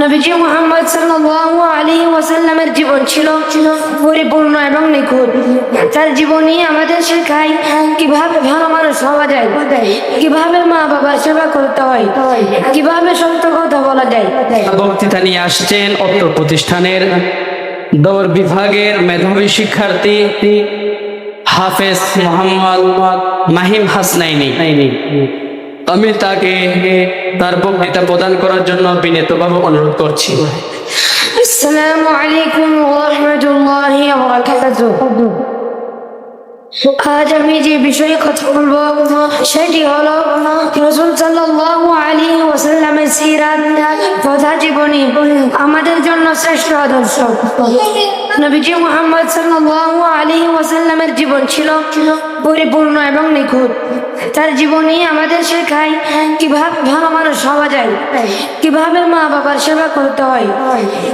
নবীজি মোহাম্মদ সাল্লাল্লাহু আলাইহি ওয়াসাল্লামের জীবন ছিল পরিপূর্ণ এবং নিখুঁত। তার জীবনী আমাদের শেখায় কীভাবে ভালো মানুষ হওয়া যায় কীভাবে মা বাবা সেবা করতে হয় কীভাবে সত্য কথা বলা যায়। বক্তৃতা নিয়ে আসছেন অত্র প্রতিষ্ঠানের দৌড় বিভাগের মেধাবী শিক্ষার্থী হাফেজ মোহাম্মদ মাহিম হাসনাইনি আমি তাকে তার বক্তৃতা প্রদান করার জন্য বিনীতভাবে অনুরোধ করছি। আসসালামু আলাইকুম আজ আমি যে বিষয়ে কথা বলব, সেটি হলো রসুল সাল্লাল্লাহু আলাইহি ওয়াসাল্লামের সিরাত তথা জীবনী, আমাদের জন্য শ্রেষ্ঠ আদর্শ। নবীজি মুহাম্মদ সাল্লাল্লাহু আলাইহি ওয়াসাল্লামের জীবন ছিল পরিপূর্ণ এবং নিখুঁত। তার জীবনী আমাদের শেখায় কীভাবে ভালো মানুষ হওয়া যায়, কীভাবে মা বাবার সেবা করতে হয়,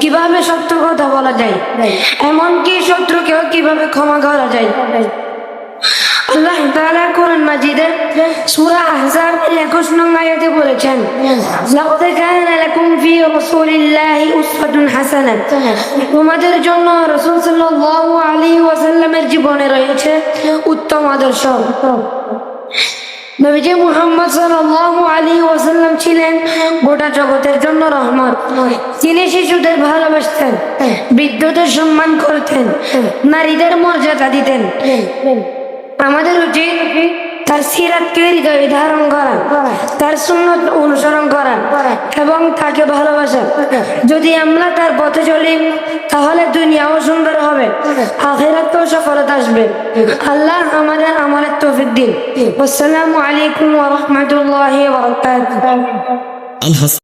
কীভাবে সত্য কথা বলা যায়, এমনকি শত্রুকেও কীভাবে ক্ষমা করা যায়। আল্লাহ তাআলা কোরআন 21 নং আয়াতে বলেছেন লাকাদ কানা লাকুম ফি রাসূলিল্লাহি উসওয়াতুন তোমাদের জন্য রাসূল সাল্লাল্লাহু আলাইহি ওয়াসাল্লামের জীবনে রয়েছে উত্তম আদর্শ। নবীজি মুহাম্মদ সাল্লাল্লাহু আলাইহি ওয়াসাল্লাম ছিলেন গোটা জগতের জন্য রহমত। তিনি শিশুদের ভালোবাসতেন বৃদ্ধদের সম্মান করতেন নারীদের মর্যাদা দিতেন। আমাদের উচিত তার সিরাতকে হৃদয়ে ধারণ করা তার সুন্নত অনুসরণ করা এবং তাকে ভালোবাসা। যদি আমরা তার পথে চলি তাহলে দুনিয়াও সুন্দর হবে। আখেরাতেও সফলতা আসবে। আল্লাহ আমাদের আমাদের তৌফিক দিন। আসসালামু আলাইকুম ওয়া রাহমাতুল্লাহি ওয়া বারাকাতুহু। আল হাস